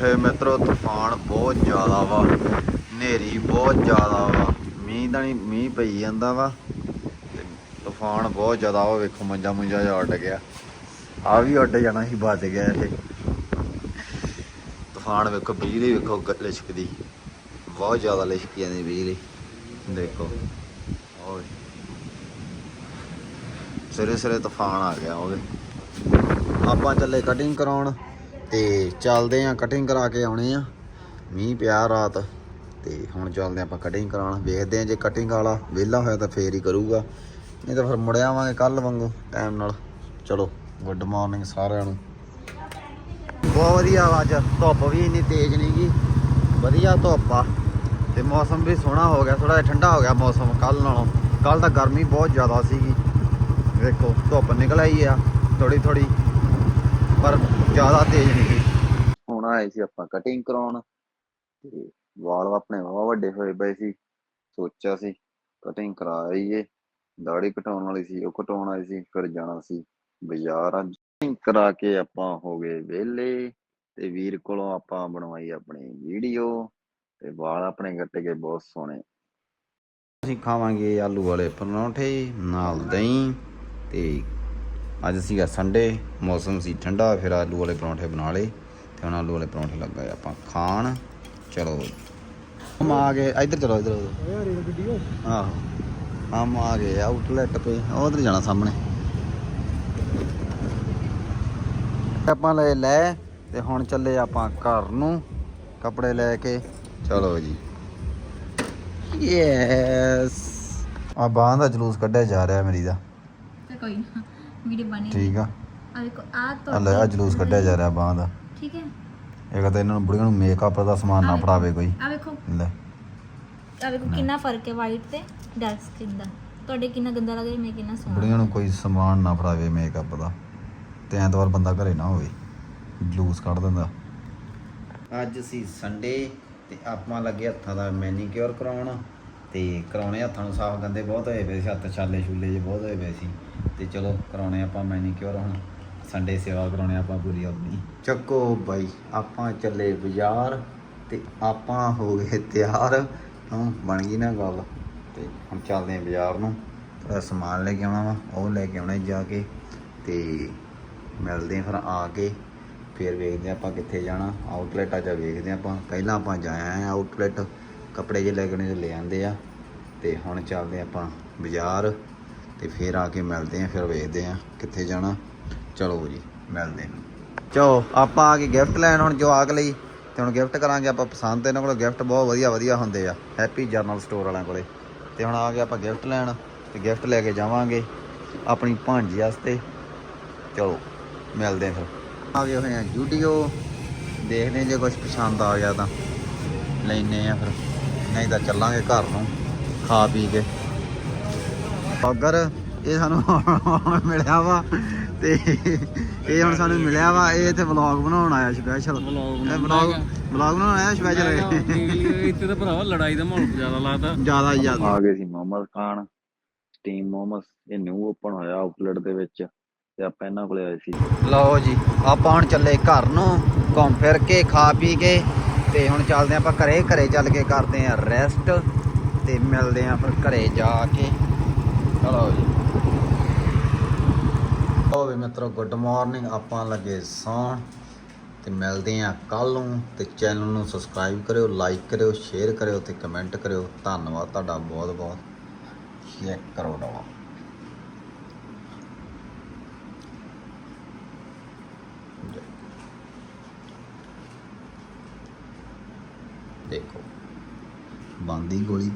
ਪਰੌਂਠੇ ਮਿੱਤਰੋ, ਤੂਫਾਨ ਬਹੁਤ ਜ਼ਿਆਦਾ ਵਾ, ਹਨੇਰੀ ਬਹੁਤ ਜ਼ਿਆਦਾ ਵਾ, ਮੀਂਹ ਤਾਂ ਨਹੀਂ, ਮੀਂਹ ਪਈ ਜਾਂਦਾ ਵਾ ਤੂਫਾਨ ਬਹੁਤ ਜ਼ਿਆਦਾ ਵਾ, ਵੇਖੋ ਮੰਜਾ ਮੁੰਜਾ ਜਿਹਾ ਉੱਡ ਗਿਆ। ਆ ਵੀ ਉੱਡ ਜਾਣਾ ਸੀ ਬਚ ਗਿਆ ਇਹ ਤੂਫਾਨ ਵੇਖੋ, ਬਿਜਲੀ ਵੇਖੋ ਲਿਸ਼ਕਦੀ। ਬਹੁਤ ਜ਼ਿਆਦਾ ਲਿਸ਼ਕੀ ਜਾਂਦੀ ਬਿਜਲੀ। ਦੇਖੋ। ਓਏ। ਸਿਰੇ ਸਿਰੇ ਤੂਫਾਨ ਆ ਗਿਆ ਉਹਦੇ। ਆਪਾਂ ਚੱਲੇ ਕਟਿੰਗ ਕਰਾਉਣ। ਤੇ ਚੱਲਦੇ ਆ ਕਟਿੰਗ ਕਰਾ ਕੇ ਆਉਣੇ ਆ। ਮੀਂਹ ਪਿਆ ਰਾਤ ਤੇ ਹੁਣ ਚੱਲਦੇ ਆਪਾਂ ਕਟਿੰਗ ਕਰਾਉਣ। ਵੇਖਦੇ ਆ ਜੇ ਕਟਿੰਗ ਵਾਲਾ ਵਿਹਲਾ ਹੋਇਆ ਤਾਂ ਫੇਰ ਹੀ ਕਰੂਗਾ। ਨਹੀਂ ਤਾਂ ਫਿਰ ਮੁੜ ਆਵਾਂਗੇ ਕੱਲ ਵਾਂਗੂ ਟਾਈਮ ਨਾਲ। ਚਲੋ ਗੁੱਡ ਮਾਰਨਿੰਗ ਸਾਰਿਆਂ ਨੂੰ। ਬਹੁਤ ਵਧੀਆ ਵਾ ਅੱਜ, ਧੁੱਪ ਵੀ ਇੰਨੀ ਤੇਜ਼ ਨਹੀਂ ਗੀ। ਵਧੀਆ ਧੁੱਪ ਆ। ਤੇ ਮੌਸਮ ਵੀ ਸੋਹਣਾ ਹੋ ਗਿਆ ਥੋੜਾ ਜਿਹਾ ਠੰਡਾ ਹੋ ਗਿਆ ਮੌਸਮ ਕੱਲ ਨਾਲੋਂ। ਕੱਲ ਤਾਂ ਗਰਮੀ ਬਹੁਤ ਜ਼ਿਆਦਾ ਸੀਗੀ। ਵੇਖੋ, ਧੁੱਪ ਨਿਕਲ ਆਈ ਆ ਥੋੜੀ ਥੋੜੀ ਪਰ ਜ਼ਿਆਦਾ ਤੇਜ਼ ਨਹੀਂ ਸੀ। ਹੁਣ ਆਏ ਸੀ ਆਪਾਂ ਕਟਿੰਗ ਕਰਾਉਣ ਤੇ ਵਾਲ ਆਪਣੇ ਵਾਹ ਵੱਡੇ ਹੋਏ ਪਏ ਸੀ। ਸੋਚਿਆ ਸੀ ਕਟਿੰਗ ਕਰਾ ਆਈਏ। ਦਾੜੀ ਕਟਾਉਣ ਵਾਲੀ ਸੀ ਉਹ ਕਟਾਉਣ ਆਈ ਸੀ ਫਿਰ ਜਾਣਾ ਸੀ ਬਾਜ਼ਾਰ। ਅੱਜ ਕਟਿੰਗ ਕਰਾ ਕੇ ਆਪਾਂ ਹੋ ਗਏ ਵਿਹਲੇ ਤੇ ਵੀਰ ਕੋਲੋਂ ਆਪਾਂ ਬਣਵਾਈ ਆਪਣੀ ਵੀਡੀਓ ਤੇ ਵਾਲ ਆਪਣੇ ਕੱਟ ਗਏ ਬਹੁਤ ਸੋਹਣੇ। ਅਸੀਂ ਖਾਵਾਂਗੇ ਆਲੂ ਵਾਲੇ ਪਰੌਂਠੇ ਨਾਲ ਦਹੀਂ ਤੇ ਅੱਜ ਸੀਗਾ ਸੰਡੇ ਮੌਸਮ ਸੀ ਠੰਡਾ ਫਿਰ ਆਲੂ ਵਾਲੇ ਪਰੌਂਠੇ ਬਣਾ ਲਏ ਤੇ ਹੁਣ ਆਲੂ ਵਾਲੇ ਪਰੌਂਠੇ ਲੱਗਾ ਆਪਾਂ ਖਾਣ। ਚਲੋ। ਹਮ ਆ ਗਏ ਇੱਧਰ ਚਲੋ ਇੱਧਰ ਯਾਰ ਇਹ ਵੀਡੀਓ ਆਹੋ। ਹਮ ਆ ਗਏ ਆਊਟਲੈਟ ਤੇ ਉਧਰ ਜਾਣਾ ਸਾਹਮਣੇ। ਆਪਾਂ ਲੈ ਲੈ ਤੇ ਹੁਣ ਚੱਲੇ ਆਪਾਂ ਘਰ ਨੂੰ ਕੱਪੜੇ ਲੈ ਕੇ। ਚਲੋ ਜੀ। ਯੈਸ ਆ ਬਾਹਾਂ ਦਾ ਜਲੂਸ ਕੱਢਿਆ ਜਾ ਰਿਹਾ ਮੇਰੀ ਦਾ। ਤੇ ਕੋਈ ਨਾ। ਵੀਡੀਓ ਬਣੀ ਠੀਕ ਆ। ਆ ਦੇਖੋ ਆ ਆ ਲੈ ਆ ਜਲੂਸ ਕੱਢਿਆ ਜਾ ਰਿਹਾ ਬਾਹਾਂ ਦਾ। ਠੀਕ ਹੈ। ਇਹ ਕਹਿੰਦੇ ਇਹਨਾਂ ਨੂੰ ਬੁੜੀਆਂ ਨੂੰ ਮੇਕਅਪ ਦਾ ਸਮਾਨ ਨਾ ਫੜਾਵੇ ਕੋਈ। ਆ ਵੇਖੋ ਲੈ। ਆ ਵੇਖੋ ਕਿੰਨਾ ਫ਼ਰਕ ਹੈ ਵਾਈਟ ਤੇ ਡਾਰਕ ਸਕਿਨ ਦਾ। ਤੁਹਾਡੇ ਕਿੰਨਾ ਗੰਦਾ ਲੱਗ ਰਿਹਾ ਮੈਂ ਕਿੰਨਾ ਸੋਹਣਾ। ਬੁੜੀਆਂ ਨੂੰ ਕੋਈ ਸਮਾਨ ਨਾ ਫੜਾਵੇ ਮੇਕਅਪ ਦਾ। ਤੇ ਐਤਵਾਰ ਬੰਦਾ ਘਰੇ ਨਾ ਹੋਵੇ। ਜਲੂਸ ਕੱਢ ਦਿੰਦਾ। ਅੱਜ ਸੀ ਸੰਡੇ ਤੇ ਆਪਾਂ ਲੱਗੇ ਹੱਥਾਂ ਦਾ ਮੈਨੀਕਿਉਰ ਕਰਾਉਣ। ਤੇ ਕਰਾਉਣੇ ਹੱਥਾਂ ਨੂੰ ਸਾਫ਼ ਗੰਦੇ ਬਹੁਤ ਹੋਏ ਪਏ ਸੀ, ਹੱਥ ਛਾਲੇ ਛੁੱਲੇ ਜੇ ਬਹੁਤ ਹੋਏ ਪਏ ਸੀ। ਤੇ ਚਲੋ ਕਰਾਉਣੇ ਆਪਾਂ ਮੈਨੀਕਿਉਰ ਹੁਣ ਸੰਡੇ ਸੇਵਾ ਕਰਾਉਣੇ ਆਪਾਂ ਪੂਰੀ ਆਪਣੀ। ਚੱਕੋ ਬਾਈ, ਆਪਾਂ ਚੱਲੇ ਬਾਜ਼ਾਰ ਤੇ ਆਪਾਂ ਹੋ ਗਏ ਤਿਆਰ। ਹਾਂ, ਬਣ ਗਈ ਨਾ ਗੱਲ। ਤੇ ਹੁਣ ਚੱਲਦੇ ਆਂ ਬਾਜ਼ਾਰ ਨੂੰ। ਥੋੜਾ ਸਮਾਨ ਲੈ ਕੇ ਆਉਣਾ ਵਾ, ਉਹ ਲੈ ਕੇ ਆਉਣਾ ਜਾ ਕੇ। ਤੇ ਮਿਲਦੇ ਆਂ ਫਿਰ ਆ ਕੇ, ਫਿਰ ਵੇਖਦੇ ਆਂ ਆਪਾਂ ਕਿੱਥੇ ਜਾਣਾ। ਆਊਟਲੈਟ ਆ ਜਾ ਵੇਖਦੇ ਆਂ ਆਪਾਂ। ਪਹਿਲਾਂ ਆਪਾਂ ਜਾਇਆ ਆਊਟਲੈਟ ਕੱਪੜੇ ਜੇ ਲੈ ਕੇ ਲੈ ਆਂਦੇ ਆ ਤੇ ਹੁਣ ਚੱਲਦੇ ਆਂ ਆਪਾਂ ਬਾਜ਼ਾਰ ਤੇ ਫਿਰ ਆ ਕੇ ਮਿਲਦੇ ਆਂ ਫਿਰ ਵੇਖਦੇ ਆਂ ਕਿੱਥੇ ਜਾਣਾ। ਚਲੋ ਜੀ, ਮਿਲਦੇ ਆਂ ਚਲੋ, ਆਪਾਂ ਆ ਕੇ ਗਿਫਟ ਲੈਣ ਹੁਣ ਜੋ ਜਵਾਕ ਲਈ ਤੇ ਹੁਣ ਗਿਫਟ ਕਰਾਂਗੇ ਆਪਾਂ ਪਸੰਦ। ਇਹਨਾਂ ਕੋਲ ਗਿਫਟ ਬਹੁਤ ਵਧੀਆ ਵਧੀਆ ਹੁੰਦੇ ਆ। ਹੈਪੀ ਜਰਨਲ ਸਟੋਰ ਵਾਲਿਆਂ ਕੋਲੇ। ਤੇ ਹੁਣ ਆ ਕੇ ਆਪਾਂ ਗਿਫਟ ਲੈਣ ਤੇ ਗਿਫਟ ਲੈ ਕੇ ਜਾਵਾਂਗੇ ਆਪਣੀ ਭਾਂਜੀ ਵਾਸਤੇ। ਚਲੋ, ਮਿਲਦੇ ਆਂ ਫਿਰ। ਆ ਗਏ ਹੋਏ ਆ ਜੂਡੀਓ। ਦੇਖਦੇ ਜੇ ਕੁਝ ਪਸੰਦ ਆ ਗਿਆ ਤਾਂ। ਲੈਨੇ ਆ ਫਿਰ। ਨਹੀਂ ਤਾਂ ਚੱਲਾਂਗੇ ਘਰ ਨੂੰ ਖਾ ਪੀ ਕੇ। ਅਗਰ ਇਹ ਸਾਨੂੰ ਮਿਲਿਆ ਵਾ ਤੇ ਇਹ ਹੁਣ ਸਾਨੂੰ ਮਿਲਿਆ ਵਾ ਇਹ ਇੱਥੇ ਵਲੌਗ ਬਣਾਉਣ ਆਇਆ ਸਪੈਸ਼ਲ ਵਲੌਗ ਵਲੌਗ ਬਣਾਉਣ ਆਇਆ ਸਪੈਸ਼ਲ ਇੱਥੇ ਤਾਂ ਭਰਾਵਾ ਲੜਾਈ ਦਾ ਮਾਹੌਲ ਜ਼ਿਆਦਾ ਲੱਗਦਾ ਜ਼ਿਆਦਾ ਜ਼ਿਆਦਾ। ਆ ਗਏ ਸੀ ਮੋਮਸ ਖਾਣ ਸਟੀਮ ਮੋਮਸ ਇਹ ਨਿਊ ਓਪਨ ਹੋਇਆ ਆਊਟਲੈਟ ਦੇ ਵਿੱਚ ਤੇ ਆਪਾਂ ਇਹਨਾਂ ਕੋਲੇ ਆਏ ਸੀ। ਲਓ ਜੀ ਆਪਾਂ ਹੁਣ ਚੱਲੇ ਘਰ ਨੂੰ ਘੁੰਮ ਫਿਰ ਕੇ ਖਾ ਪੀ ਕੇ ਤੇ ਹੁਣ ਚੱਲਦੇ ਆਪਾਂ ਘਰੇ ਘਰੇ ਚੱਲ ਕੇ ਕਰਦੇ ਆਂ ਰੈਸਟ ਤੇ ਮਿਲਦੇ ਆਂ ਫਿਰ ਘਰੇ ਜਾ ਕੇ। ਚਲੋ ਜੀ। ਉਹ ਵੀ ਮਿੱਤਰੋ ਗੁੱਡ ਮਾਰਨਿੰਗ ਆਪਾਂ ਲੱਗੇ ਸੌਣ ਤੇ ਮਿਲਦੇ ਆਂ ਕੱਲ ਨੂੰ ਤੇ ਚੈਨਲ ਨੂੰ ਸਬਸਕ੍ਰਾਈਬ ਕਰਿਓ ਲਾਈਕ ਕਰਿਓ ਸ਼ੇਅਰ ਕਰਿਓ ਤੇ ਕਮੈਂਟ ਕਰਿਓ। ਧੰਨਵਾਦ ਤੁਹਾਡਾ ਬਹੁਤ ਬਹੁਤ ਚੈੱਕ ਕਰੋ ਡਵਾ ਦੇਖੋ। ਬੰਦੀ ਗੋਲੀ।